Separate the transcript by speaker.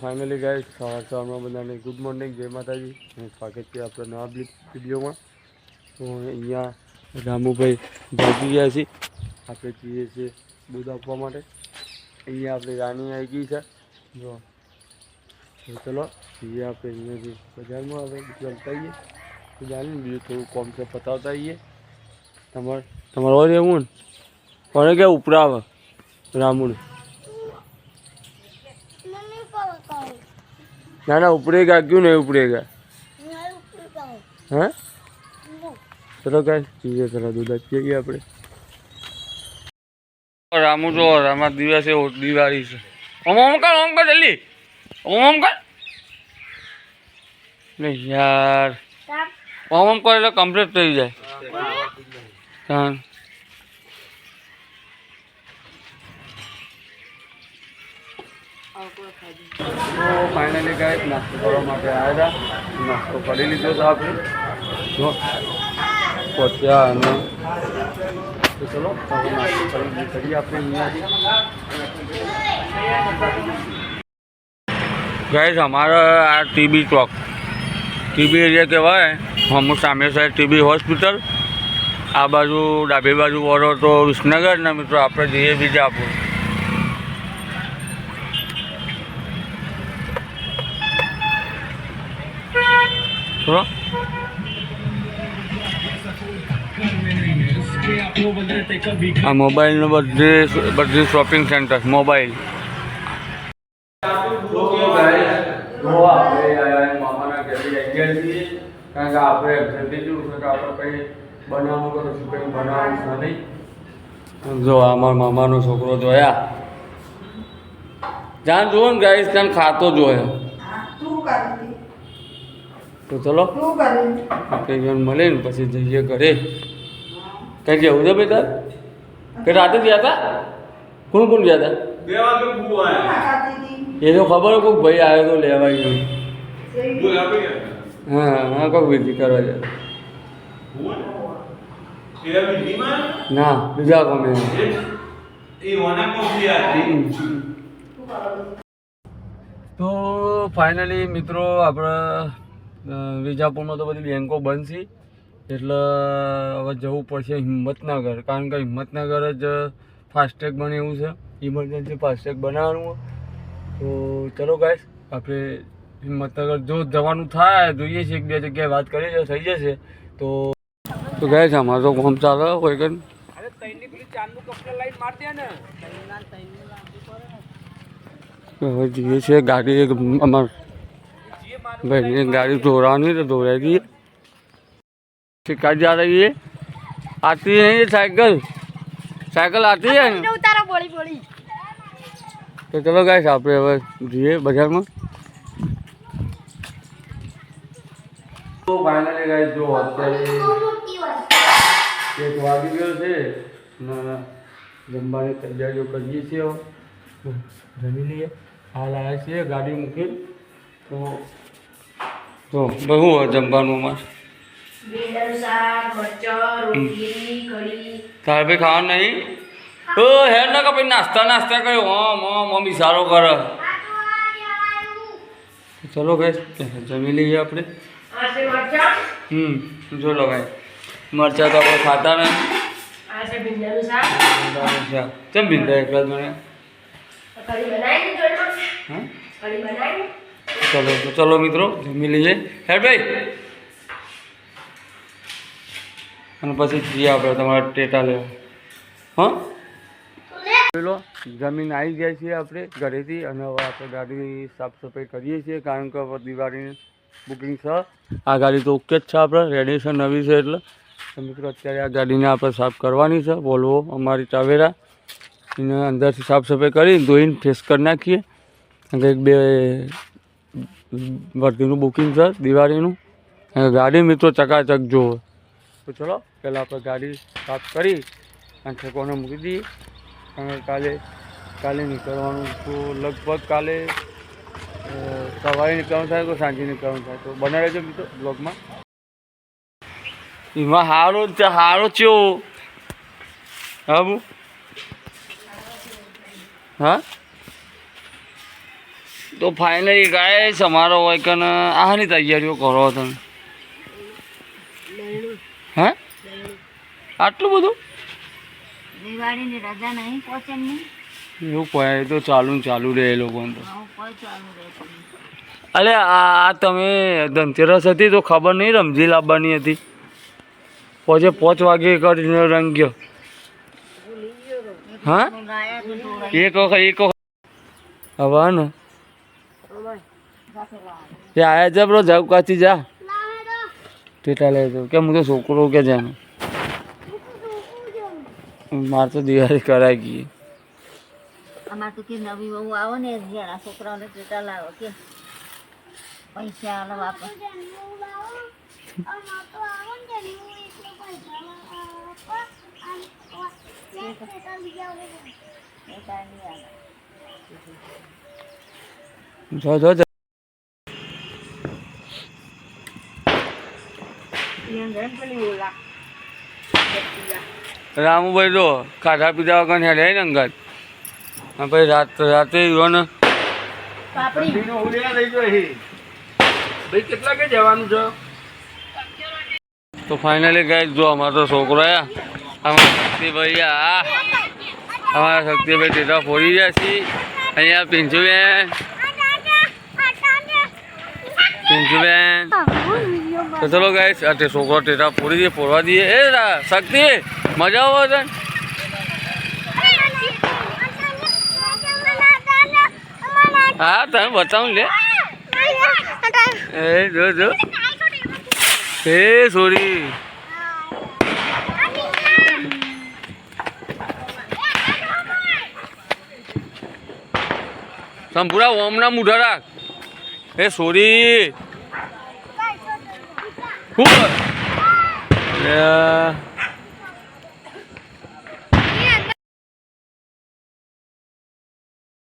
Speaker 1: Finally ગાય સવાર સવારમાં બધાને ગુડ મોર્નિંગ જય માતાજી. અને સ્વાગત છે આપણા નવા બ્લિક વિડીયોમાં. તો અહીંયા રામુભાઈ ભાગી ગયા છે. આપણે જઈએ છીએ દૂધ આપવા માટે. અહીંયા આપણી રાણી આવી ગઈ છે. જો, તો ચલો, જઈએ આપણે અહીંયાથી બજારમાં હવે ચાલતા આવીએ. તો જાણીને બીજું થોડું કોમ છે, પતાવતા આવીએ. તમારે તમારે હોય રહેવું ને? કોને કે ઉપરા આવે? રામુને
Speaker 2: મમ્મી કહો કહો
Speaker 1: ના ના ઉપડેગા क्यों નહીં ઉપડેગા हाँ ચલો કાંઈ જોઈએ ચલો દૂધ આપીએ આપણે. રામુ જો રામા દિવસે દિવાળી છે. ઓમ ઓમ ઓમકાર ઓમ કર જલ્દી. ઓમ ઓમ કર. યાર. ઓમ ઓમ એટલે કમ્પ્લીટ થઈ જાય. હા. તો ફાઇનલી ગાય નાસ્તો કરવા માટે આવ્યા હતા નાસ્તો કરી લીધો હતો આપણે જો પહોંચ્યા અને તો ચલો હવે નાસ્તો કરી કરીએ આપણે અહીંયાથી ગાઈસ અમારા આ ટીબી ચોક ટીબી એરિયા કહેવાય અમુક સામે સાહેબ ટીબી હોસ્પિટલ આ બાજુ ડાબી બાજુ વળો તો વિસનગર ને મિત્રો આપણે જઈએ બીજાપુર આ મોબાઈલનું બધે બધી શોપિંગ સેન્ટર મોબાઈલ કારણ કે આપણે જલ્દી જેવું છે કે આપણે કંઈ બનાવવું તો કશું કંઈ બનાવવું નથી જો આ મારા મામાનો છોકરો જોયા. જાન જુઓ ને ગાઈશ ત્યાં ખાતો જોયા.
Speaker 3: તું
Speaker 1: ચલો. આપણે મળે ને પછી જઈએ ઘરે. કઈ જવું છે બેટા કે રાતે ગયા હતા કોણ કોણ ગયા હતા એ તો ખબર કોઈ ભાઈ આવ્યો તો લેવા ગયો હા હા કોઈ વિધિ કરવા જાય. ના બીજા કોને તો ફાઇનલી મિત્રો આપણે વિજાપુરમાં તો બધી બેન્કો બંધ છે. એટલે હવે જવું પડશે હિંમતનગર. કારણ કે હિંમતનગર જ ફાસ્ટેગ બને એવું છે. ઇમરજન્સી ફાસ્ટેગ બનાવવાનું તો ચલો ગાઈસ આપણે હિંમતનગર જો જવાનું થાય જોઈએ છે એક બે જગ્યાએ વાત કરી છે થઈ જશે. તો તો ગાઈસ અમારે તો કામ ચાલે હોય કે હવે જઈએ છીએ ગાડી એક અમાર ભાઈની गाड़ी धोरानी तो धोरा दी शिकायत जा रही है आती है ये साइकिल साइकिल आती है
Speaker 2: મમ્મીને ઉતારો બોળી બોળી
Speaker 1: તો ચલો ગાઈસ આપણે હવે જઈએ બજારમાં તો ફાઇનલી ગાઈસ જો અત્યારે
Speaker 2: મોટી વાત
Speaker 1: એક વાગી ગયો છે ને જમવાની તૈયારીઓ કરીએ છીએ હવે જમી લઈએ હાલ આવ્યા છીએ ગાડી મૂકી તો તો બહુ જમવાનું માં તારે ભાઈ ખાવાનું નહીં? ઓ હેર ના કપાઈ નાસ્તા નાસ્તા કર્યો? હમ હમ મમ્મી સારો કર. ચલો ભાઈ જમી લઈએ આપણે. હમ જો લો ભાઈ મરચા તો આપણે ખાતા ને.
Speaker 3: આ છે ભીંડાનું શાક.
Speaker 1: કેમ ભીંડા એકલા જ મને ચલો, તો ચલો મિત્રો, જમી લઈએ. હેર ભાઈ? અને પછી જઈએ આપણે તમારા ટેટા લેવા. હા? પેલો જમીન આવી જાય છે આપણે ઘરેથી અને હવે આપણે ગાડી સાફ સફાઈ કરીએ છીએ કારણ કે હવે દિવાળીની બુકિંગ છે. આ ગાડી તો ઓકે જ છે આપણે રેડી છે, નવી છે એટલે. મિત્રો, અત્યારે આ ગાડીને આપણે સાફ કરવાની છે. વોલ્વો અમારી ટાવેરા એને અંદરથી સાફ સફાઈ કરી, ધોઈને ફ્રેશ કરી નાખીએ. કંઈક બે વર્ધીનું બુકિંગ છે, દિવાળીનું. અને ગાડી મિત્રો ચકાચક જુઓ તો ચલો, પહેલાં આપણે ગાડી સાફ કરી અને ઠેકોને મૂકી દઈએ. અને કાલે કાલે નીકળવાનું તો લગભગ કાલે સવારે નીકળવાનું થાય તો સાંજે નીકળવાનું થાય? તો બને રહેજો મિત્રો બ્લોગમાં એમાં હારો જ હારો ચેવો હા હા? તો ફાઇનલી ગાય અમારો હોય કે આની તૈયારીઓ કરો તમે? હે? આટલું બધું?
Speaker 2: દિવાળીની રજા નહીં પહોંચે
Speaker 1: એવું કહે તો ચાલુ ચાલુ રહે એ લોકોને તો. અલે આ તમે ધનતેરસ હતી તો ખબર નહીં રમજી લાવવાની હતી? પોચે પાંચ વાગે કરીને રંગ્યો હા
Speaker 2: ગાયા
Speaker 1: એક વખત એક વખત હવે ને આયા જા બ્રો જાવ કાચી જા. ટેટા લે તો કે હું તો છોકરો કે જાને? મારે તો દિવાળી કરાઈ ગઈ.
Speaker 2: અમાર તો કે નવી બહુ આવો ને જણા છોકરાઓને ટેટા લાવો કે પૈસા આલો વાપસ.
Speaker 1: જો જો. રામુભાઈ જો ખાધા પીધા વગર હેડે ને અંગત. પછી રાત રાતે યુવા ને
Speaker 4: કેટલા કે જવાનું
Speaker 1: તો ફાઇનલી ગાય જો અમારો છોકરો આયા. અમારા શક્તિભાઈ આ અમારા શક્તિભાઈ ટેટા ફોડી રહ્યા છીએ અહીંયા પિંચુબેન પિંચુબેન તો ચલો ગાય આ તે છોકરો ટેટા ફોડી દઈએ ફોડવા દઈએ એ રા શક્તિ મજા આવો તને? હા તમે બતાવું લે. એ જો જો. એ સોરી. તમે પૂરા ઓમના મૂઢા રાખ. એ સોરી. હું.